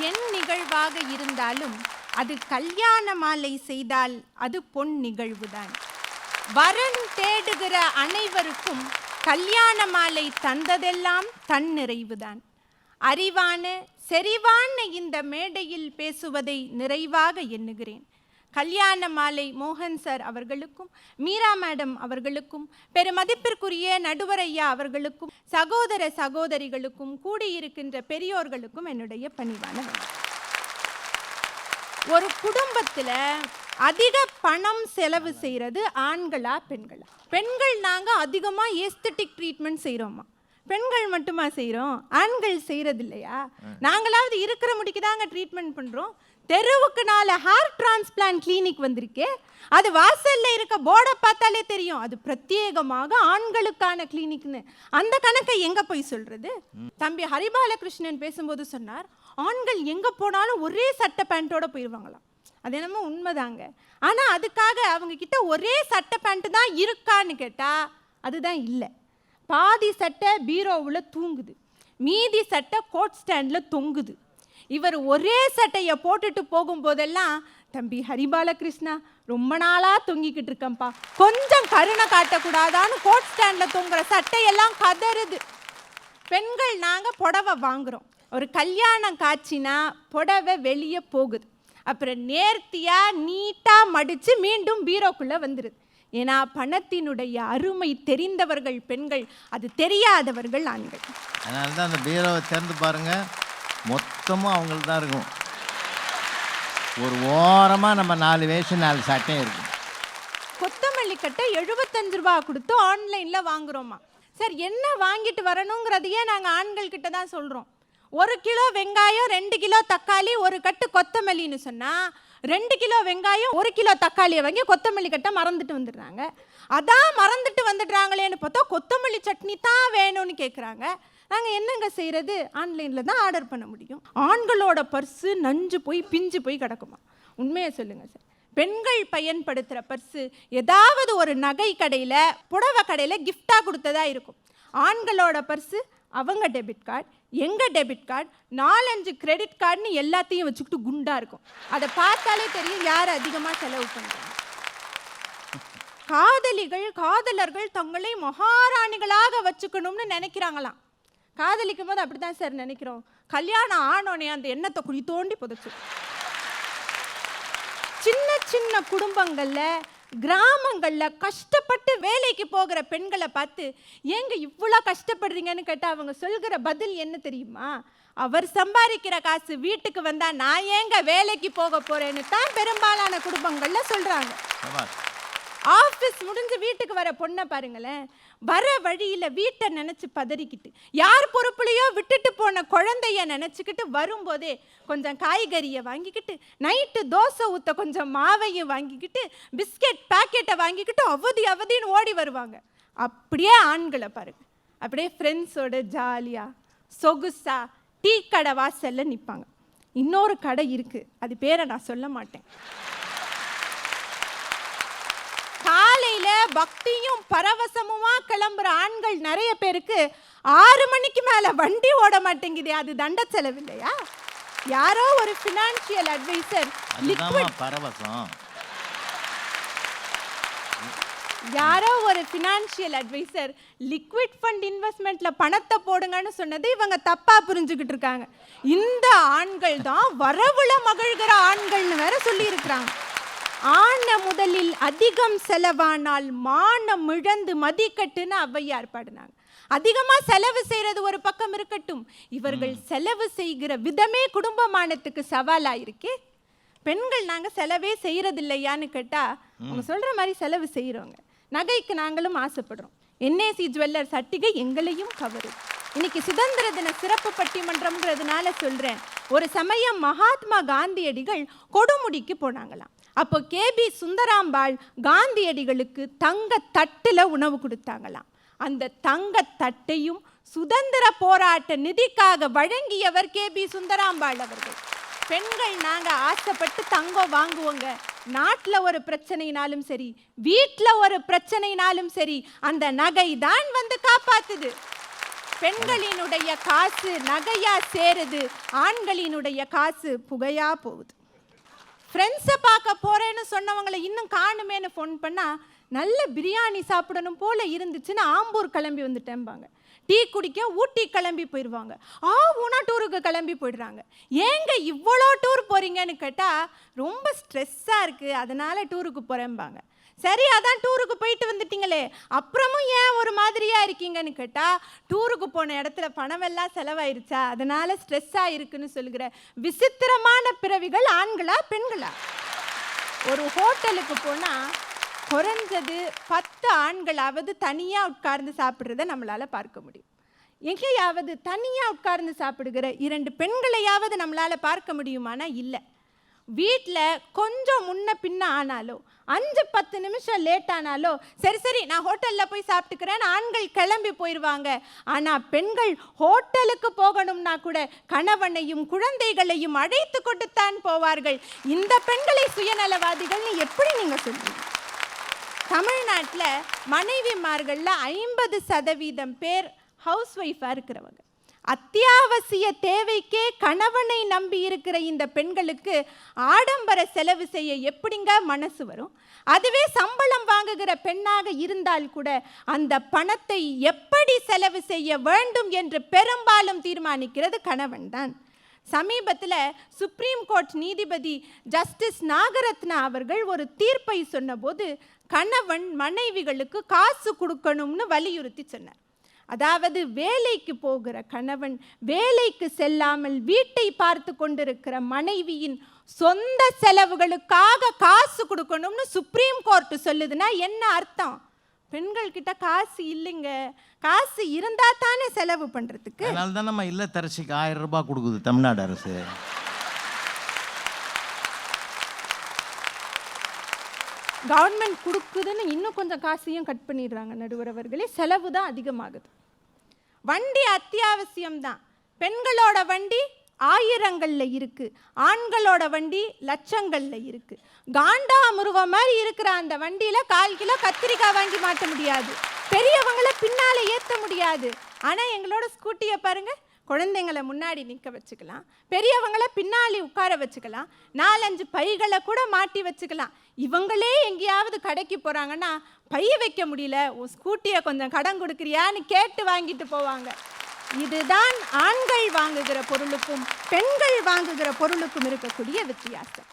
என் நிகழ்வாக இருந்தாலும் அது கல்யாண மாலை செய்தால் அது பொன் நிகழ்வுதான். வரன் தேடுகிற அனைவருக்கும் கல்யாண மாலை தந்ததெல்லாம் தன் நிறைவுதான். அறிவான செறிவான இந்த மேடையில் பேசுவதை நிறைவாக எண்ணுகிறேன். கல்யாண மாலை மோகன் சார் அவர்களுக்கும் மீரா மேடம் அவர்களுக்கும் பெருமதிப்பிற்குரிய நடுவர் ஐயா அவர்களுக்கும் சகோதர சகோதரிகளுக்கும் கூடியிருக்கின்ற பெரியோர்களுக்கும் என்னுடைய பணிவான ஒரு குடும்பத்துல அதிக பணம் செலவு செய்யறது ஆண்களா பெண்களா? பெண்கள் நாங்க அதிகமா ஏஸ்தட்டிக் ட்ரீட்மெண்ட் செய்றோமா? பெண்கள் மட்டுமா செய்றோம்? ஆண்கள் செய்யறது இல்லையா நாங்களாவது இருக்கிற முடிக்கு தாங்க ட்ரீட்மெண்ட் பண்றோம்? தெருவுக்கு நாலு ஹேர் டிரான்ஸ்பிளான்ட் கிளினிக் வந்திருக்கே. அது வாசல்ல இருக்க போர்டை பார்த்தாலே தெரியும். அது பிரத்யேகமாக ஆண்களுக்கான கிளினிக்னு அந்த கணக்கை எங்கே போய் சொல்கிறது தம்பி ஹரிபாலகிருஷ்ணன் பேசும்போது சொன்னார் ஆண்கள் எங்கே போனாலும் ஒரே சட்டை பேண்ட்டோட போயிடுவாங்களாம் அது என்னமோ உண்மைதாங்க. ஆனால் அதுக்காக அவங்க கிட்ட ஒரே சட்டை பேண்ட்டு தான் இருக்கான்னு கேட்டால் அதுதான் இல்லை. பாதி சட்டை பீரோவில் தூங்குது. மீதி சட்டை கோட் ஸ்டாண்டில் தொங்குது. இவர் ஒரே சட்டையை போட்டுட்டு போகும்போதெல்லாம் தம்பி ஹரிபாலகிருஷ்ணா ரொம்ப நாளாக தொங்கிக்கிட்டு இருக்கேன்ப்பா. கொஞ்சம் கருணை காட்டக்கூடாதான்னு கோட் ஸ்டாண்டில் தொங்குற சட்டையெல்லாம் கதறுது. பெண்கள் நாங்கள் புடவை வாங்குறோம். ஒரு கல்யாணம் காட்சினா புடவை வெளியே போகுது. அப்புறம் நேர்த்தியாக நீட்டாக மடித்து மீண்டும் பீரோக்குள்ளே வந்துடுது ஏன்னா பணத்தினுடைய அருமை தெரிந்தவர்கள் பெண்கள் அது தெரியாதவர்கள் ஆண்கள். அதனால தான் அந்த பீரோவை திறந்து பாருங்கள் மொத்தமும் அவங்களுக்கு தான் இருக்கும். ஒரு ஓரமாக நம்ம நாலு வேஷம் நாலு சட்டையும் இருக்கும். கொத்தமல்லி கட்டை எழுபத்தஞ்சு ரூபா கொடுத்து ஆன்லைனில் வாங்குறோமா? சார் என்ன வாங்கிட்டு வரணுங்கிறதையே நாங்கள் ஆண்கள் கிட்ட தான் சொல்கிறோம் ஒரு கிலோ வெங்காயம் ரெண்டு கிலோ தக்காளி ஒரு கட்டு கொத்தமல்லின்னு சொன்னால் ரெண்டு கிலோ வெங்காயம் ஒரு கிலோ தக்காளியை வாங்கி கொத்தமல்லி கட்டை மறந்துட்டு வந்துடுறாங்க. அதான் மறந்துட்டு வந்துடுறாங்களேன்னு பார்த்தா கொத்தமல்லி சட்னி தான் வேணும்னு கேட்குறாங்க நாங்கள் என்னங்க செய்கிறது ஆன்லைனில் தான் ஆர்டர் பண்ண முடியும். ஆண்களோட பர்ஸு நஞ்சு போய் பிஞ்சு போய் கிடக்குமா? உண்மையை சொல்லுங்கள் சார் பெண்கள் பயன்படுத்துகிற பர்ஸு ஏதாவது ஒரு நகை கடையில் புடவை கடையில் கிஃப்டாக கொடுத்ததா இருக்கும். ஆண்களோட பர்ஸு அவங்க டெபிட் கார்டு எங்கள் டெபிட் கார்டு நாலஞ்சு கிரெடிட் கார்டுன்னு எல்லாத்தையும் வச்சுக்கிட்டு குண்டாக இருக்கும். அதை பார்த்தாலே தெரியும் யார் அதிகமாக செலவு பண்ணுறாங்க காதலிகள் காதலர்கள் தங்களை மகாராணிகளாக வச்சுக்கணும்னு நினைக்கிறாங்களாம். காதலிக்கும் போது அப்படி தான் சார் நினைக்கிறோம். கல்யாணம் ஆனோனே அந்த எண்ணத்தை குழி தோண்டி புதைச்சு. சின்ன சின்ன குடும்பங்களில் கிராமங்களில் கஷ்டப்பட்டு வேலைக்கு போகிற பெண்களை பார்த்து ஏங்க இவ்வளோ கஷ்டப்படுறீங்கன்னு கேட்டால் அவங்க சொல்கிற பதில் என்ன தெரியுமா? அவர் சம்பாதிக்கிற காசு வீட்டுக்கு வந்தால் நான் ஏங்க வேலைக்கு போக போகிறேன்னு தான் பெரும்பாலான குடும்பங்களில் சொல்கிறாங்க ஆஃபீஸ் முடிஞ்சு வீட்டுக்கு வர பொண்ணை பாருங்களேன் வர வழியில் வீட்டை நினச்சி பதறிக்கிட்டு யார் பொறுப்புலையோ விட்டுட்டு போன குழந்தைய நினச்சிக்கிட்டு வரும்போதே கொஞ்சம் காய்கறியை வாங்கிக்கிட்டு நைட்டு தோசை ஊற்ற கொஞ்சம் மாவையும் வாங்கிக்கிட்டு பிஸ்கெட் பாக்கெட்டை வாங்கிக்கிட்டு அவதி அவதின்னு ஓடி வருவாங்க. அப்படியே ஆண்களை பாருங்க. அப்படியே ஃப்ரெண்ட்ஸோட ஜாலியாக சொகுசா டீ கடை வாசலில் நிற்பாங்க இன்னொரு கடை இருக்குது அது பேரை நான் சொல்ல மாட்டேன். காலையில பக்தியும் பரவசமுமா கிளம்புற ஆண்கள் நிறைய பேருக்கு ஆறு மணிக்கு மேல வண்டி ஓட மாட்டேங்குதே அது தண்ட செலவு இல்லையா? யாரோ ஒரு ஃபினான்ஷியல் அட்வைசர் அதுதாம்மா பரவசம். யாரோ ஒரு ஃபினான்ஷியல் அட்வைசர் லிக்விட் ஃபண்ட் இன்வெஸ்ட்மெண்ட்ல பணத்தை போடுங்கன்னு சொன்னது இவங்க தப்பா புரிஞ்சுக்கிட்டு இருக்காங்க. இந்த ஆண்கள் தான் வரவுல மகிழ்கிற ஆண்கள்னு வேற சொல்லி இருக்கிறாங்க ஆன முதலில் அதிகம் செலவானால் மானம் இழந்து மதிக்கட்டுன்னு ஔவையார் பாடினாங்க அதிகமா செலவு செய்யறது ஒரு பக்கம் இருக்கட்டும். இவர்கள் செலவு செய்கிற விதமே குடும்பமானத்துக்கு சவாலா இருக்கே பெண்கள் நாங்க செலவே செய்யறது இல்லையான்னு கேட்டா அவங்க சொல்ற மாதிரி செலவு செய்றோங்க நகைக்கு நாங்களும் ஆசைப்படுறோம். என்ஏசி ஜுவல்லர் சட்டிகை எங்களையும் கவருது இன்னைக்கு சுதந்திர தின சிறப்பு பட்டிமன்றம்ங்கிறதுனால சொல்கிறேன் ஒரு சமயம் மகாத்மா காந்தியடிகள் கொடுமுடிக்கு போனாங்களாம். அப்போ கேபி சுந்தராம்பாள் காந்தியடிகளுக்கு தங்க தட்டில் உணவு கொடுத்தாங்களாம். அந்த தங்க தட்டையும் சுதந்திர போராட்ட நிதிக்காக வழங்கியவர் கேபி சுந்தராம்பாள் அவர்கள். பெண்கள் நாங்கள் ஆசைப்பட்டு தங்கம் வாங்குவோங்க. நாட்டில் ஒரு பிரச்சனைனாலும் சரி வீட்டில் ஒரு பிரச்சனைனாலும் சரி அந்த நகை தான் வந்து காப்பாத்துது. பெண்களினுடைய காசு நகையா சேருது ஆண்களினுடைய காசு புகையா போகுது. ஃப்ரெண்ட்ஸை பார்க்க போறேன்னு சொன்னவங்களை இன்னும் காணுமேன்னு ஃபோன் பண்ணா நல்ல பிரியாணி சாப்பிடணும் போல இருந்துச்சுன்னு ஆம்பூர் கிளம்பி வந்துட்டேன்பாங்க. டீ குடிக்க ஊட்டி கிளம்பி போயிடுவாங்க. ஆ ஊனா டூருக்கு கிளம்பி போயிடுறாங்க. ஏங்க இவ்வளோ டூர் போறீங்கன்னு கேட்டால் ரொம்ப ஸ்ட்ரெஸ்ஸாக இருக்குது அதனால டூருக்கு போகிறேன்பாங்க சரி அதான் டூருக்கு போயிட்டு வந்துட்டீங்களே. அப்புறமும் ஏன் ஒரு மாதிரியா இருக்கீங்கன்னு கேட்டால் டூருக்கு போன இடத்துல பணமெல்லாம் செலவாயிருச்சா? அதனால ஸ்ட்ரெஸ்ஸாக இருக்குன்னு சொல்லுகிற விசித்திரமான பிறவிகள் ஆண்களா பெண்களா? ஒரு ஹோட்டலுக்கு போனால் குறைஞ்சது பத்து ஆண்களாவது தனியாக உட்கார்ந்து சாப்பிட்றத நம்மளால் பார்க்க முடியும். எங்கேயாவது தனியாக உட்கார்ந்து சாப்பிடுகிற இரண்டு பெண்களையாவது நம்மளால் பார்க்க முடியுமானா? இல்லை. வீட்டில் கொஞ்சம் முன்ன பின்ன ஆனாலோ அஞ்சு பத்து நிமிஷம் லேட் ஆனாலோ சரி சரி நான் ஹோட்டலில் போய் சாப்பிட்டுக்கிறேன் ஆண்கள் கிளம்பி போயிடுவாங்க ஆனால் பெண்கள் ஹோட்டலுக்கு போகணும்னா கூட கணவனையும் குழந்தைகளையும் அழைத்து கொண்டுத்தான் போவார்கள். இந்த பெண்களை சுயநலவாதிகள்னு எப்படி நீங்கள் சொல்றீங்க? தமிழ்நாட்டில் மனைவிமார்களில் ஐம்பது சதவீதம் பேர் ஹவுஸ் ஒய்ஃபாக இருக்கிறவங்க. அத்தியாவசிய தேவைக்கே கணவனை நம்பி இருக்கிற இந்த பெண்களுக்கு ஆடம்பர செலவு செய்ய எப்படிங்க மனசு வரும்? அதுவே சம்பளம் வாங்குகிற பெண்ணாக இருந்தால் கூட அந்த பணத்தை எப்படி செலவு செய்ய வேண்டும் என்று பெரும்பாலும் தீர்மானிக்கிறது கணவன் தான். சமீபத்தில் சுப்ரீம் கோர்ட் நீதிபதி ஜஸ்டிஸ் நாகரத்னா அவர்கள் ஒரு தீர்ப்பை சொன்னபோது கணவன் மனைவிகளுக்கு காசு கொடுக்கணும்னு வலியுறுத்தி சொன்னார். அதாவது வேலைக்கு போகிற கணவன் வேலைக்கு செல்லாமல் வீட்டை பார்த்து கொண்டிருக்கிற மனைவியின் சொந்த செலவுகளுக்காக காசு கொடுக்கணும்னு சுப்ரீம் கோர்ட் சொல்லுதுன்னா என்ன அர்த்தம்? பெண்கள் கிட்ட காசு இல்லைங்க. காசு இருந்தா தானே செலவு பண்றதுக்கு. அதனால தான் நம்ம இல்லத்தரசிக்கு ஆயிரம் ரூபாய் கொடுக்குது தமிழ்நாடு அரசு. கவர்மெண்ட் கொடுக்குதுன்னு இன்னும் கொஞ்சம் காசையும் கட் பண்ணிடுறாங்க நடுவர் அவர்களே. செலவு தான் அதிகமாகுது. வண்டி அத்தியாவசியம்தான். பெண்களோட வண்டி ஆயிரங்களில் இருக்குது ஆண்களோட வண்டி லட்சங்களில் இருக்குது காண்டா மிருகம் மாதிரி இருக்கிற அந்த வண்டியில் கால் கிலோ கத்திரிக்காய் வாங்கி மாட்ட முடியாது. பெரியவங்கள பின்னால் ஏற்ற முடியாது. ஆனால் எங்களோட ஸ்கூட்டியை பாருங்கள் குழந்தைங்களை முன்னாடி நிற்க வச்சுக்கலாம். பெரியவங்களை பின்னாடி உட்கார வச்சுக்கலாம். நாலஞ்சு பைகளை கூட மாட்டி வச்சுக்கலாம். இவங்களே எங்கேயாவது கடைக்கு போகிறாங்கன்னா பைய வைக்க முடியல உன் ஸ்கூட்டியை கொஞ்சம் கடன் கொடுக்குறியான்னு கேட்டு வாங்கிட்டு போவாங்க. இதுதான் ஆண்கள் வாங்குகிற பொருளுக்கும் பெண்கள் வாங்குகிற பொருளுக்கும் இருக்கக்கூடிய வித்தியாசம்.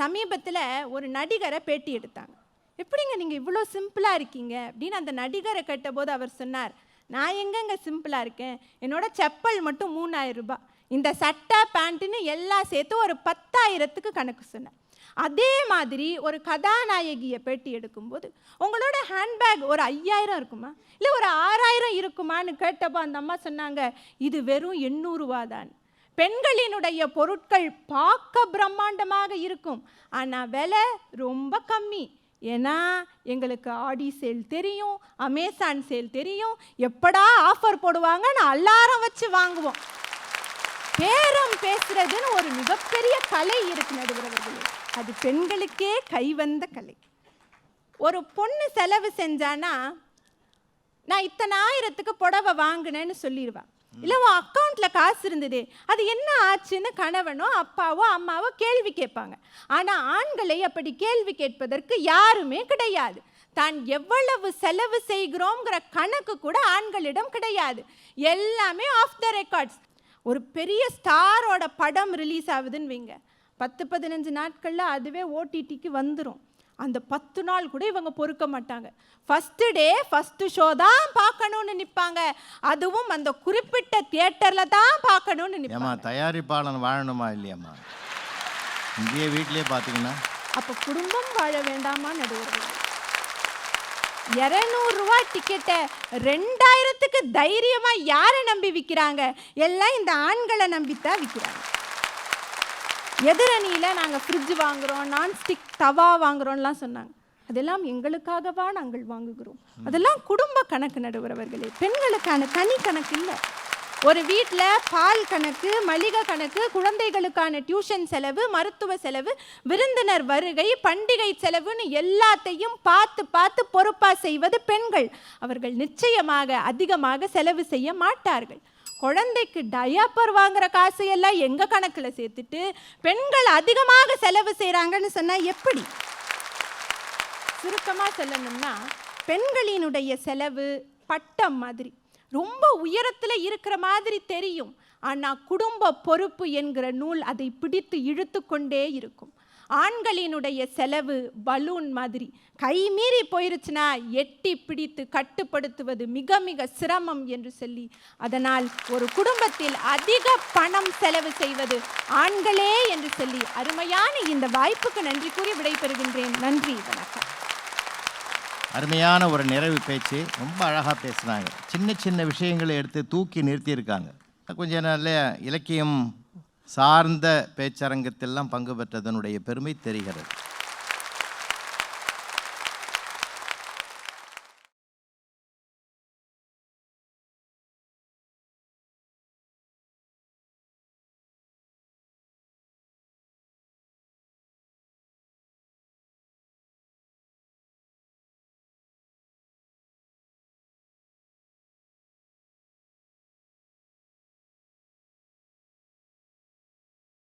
சமீபத்தில் ஒரு நடிகரை பேட்டி எடுத்தாங்க. எப்படிங்க நீங்கள் இவ்வளோ சிம்பிளாக இருக்கீங்க? அப்படின்னு அந்த நடிகரை கேட்டபோது அவர் சொன்னார் நான் எங்கெங்க சிம்பிளாக இருக்கேன்? என்னோட செப்பல் மட்டும் மூணாயிரம் ரூபாய். இந்த சட்டை பேண்ட்டுன்னு எல்லாம் சேர்த்து ஒரு பத்தாயிரத்துக்கு கணக்கு சொன்னேன் அதே மாதிரி ஒரு கதாநாயகியை பேட்டி எடுக்கும்போது உங்களோட ஹேண்ட்பேக் ஒரு ஐயாயிரம் இருக்குமா? இல்லை ஒரு ஆறாயிரம் இருக்குமான்னு கேட்டப்போ அந்த அம்மா சொன்னாங்க இது வெறும் எண்ணூறுவா தான். பெண்களினுடைய பொருட்கள் பார்க்க பிரம்மாண்டமாக இருக்கும். ஆனால் விலை ரொம்ப கம்மி. ஏன்னா எங்களுக்கு ஆடி சேல் தெரியும் அமேசான் சேல் தெரியும். எப்படா ஆஃபர் போடுவாங்கன்னு அல்லாரம் வச்சு வாங்குவோம். பேரம் பேசுறதுன்னு ஒரு மிகப்பெரிய கலை இருக்கு நடுவர்களே அது பெண்களுக்கே கைவந்த கலை. ஒரு பொண்ணு செலவு செஞ்சானா நான் இத்தனை ஆயிரத்துக்கு புடவை வாங்கினேன்னு சொல்லிடுவான் இல்லை உன் அக்கௌண்ட்டில் காசு இருந்ததே அது என்ன ஆச்சுன்னு கணவனோ அப்பாவோ அம்மாவோ கேள்வி கேட்பாங்க. ஆனால் ஆண்களை அப்படி கேள்வி கேட்பதற்கு யாருமே கிடையாது. தான் எவ்வளவு செலவு செய்கிறோங்கிற கணக்கு கூட ஆண்களிடம் கிடையாது. எல்லாமே ஆஃப் த ரெக்கார்ட்ஸ் ஒரு பெரிய ஸ்டாரோட படம் ரிலீஸ் ஆகுதுன்னு வைங்க. பத்து பதினஞ்சு நாட்களில் அதுவே ஓடிடிக்கு வந்துடும் அந்த பத்து நாள் கூட இவங்க பொறுக்க மாட்டாங்க. ஃபஸ்ட்டு டே ஃபஸ்ட்டு ஷோ தான் பார்க்கணும்னு நிற்பாங்க அதுவும் அந்த குறிப்பிட்ட தியேட்டரில் தான் பார்க்கணும்னு நிற்பாங்க தயாரிப்பாளன் வாழணுமா இல்லையாம்மா? இங்கேயே வீட்டிலேயே பார்த்தீங்கன்னா அப்போ குடும்பம் வாழ வேண்டாமா நடுவர்கள்? இரநூறுவா டிக்கெட்டை ரெண்டாயிரத்துக்கு தைரியமா யாரை நம்பி விற்கிறாங்க எல்லாம் இந்த ஆண்களை நம்பித்தான் விற்கிறாங்க எதிரணியில் நாங்கள் ஃப்ரிட்ஜ் வாங்குறோம் நான்ஸ்டிக் தவா வாங்குறோம்லாம் சொன்னாங்க. அதெல்லாம் எங்களுக்காகவா நாங்கள் வாங்குகிறோம்? அதெல்லாம் குடும்ப கணக்கு நடுவுறவர்களே பெண்களுக்கான தனி கணக்கு இல்லை. ஒரு வீட்டில் பால் கணக்கு மளிகை கணக்கு குழந்தைகளுக்கான டியூஷன் செலவு மருத்துவ செலவு விருந்தினர் வருகை பண்டிகை செலவுன்னு எல்லாத்தையும் பார்த்து பார்த்து பொறுப்பாக செய்வது பெண்கள். அவர்கள் நிச்சயமாக அதிகமாக செலவு செய்ய மாட்டார்கள். குழந்தைக்கு டயாப்பர் வாங்குற காசு எல்லாம் எங்க கணக்குல சேர்த்துட்டு பெண்கள் அதிகமாக செலவு செய்றாங்கன்னு சொன்னா எப்படி? சுருக்கமா சொல்லணும்னா பெண்களினுடைய செலவு பட்டம் மாதிரி. ரொம்ப உயரத்துல இருக்கிற மாதிரி தெரியும். ஆனா குடும்ப பொறுப்பு என்கிற நூல் அதை பிடித்து இழுத்து கொண்டே இருக்கும். ஆண்களினுடைய செலவு பலூன் மாதிரி. கை மீறி போயிருச்சுன்னா எட்டி பிடித்து கட்டுப்படுத்துவது மிக மிக சிரமம் என்று சொல்லி அதனால் ஒரு குடும்பத்தில் அதிக பணம் செலவு செய்வது ஆண்களே என்று சொல்லி அருமையான இந்த வாய்ப்புக்கு நன்றி கூறி விடைபெறுகின்றேன். நன்றி வணக்கம். அருமையான ஒரு நிறைவு பேச்சு. ரொம்ப அழகாக பேசுனாங்க. சின்ன சின்ன விஷயங்களை எடுத்து தூக்கி நிறுத்தியிருக்காங்க. கொஞ்சம் நல்ல இலக்கியம் சார்ந்த பேச்சரங்கத்தெல்லாம் பங்கு பெற்றதனுடைய பெருமை தெரிகிறது.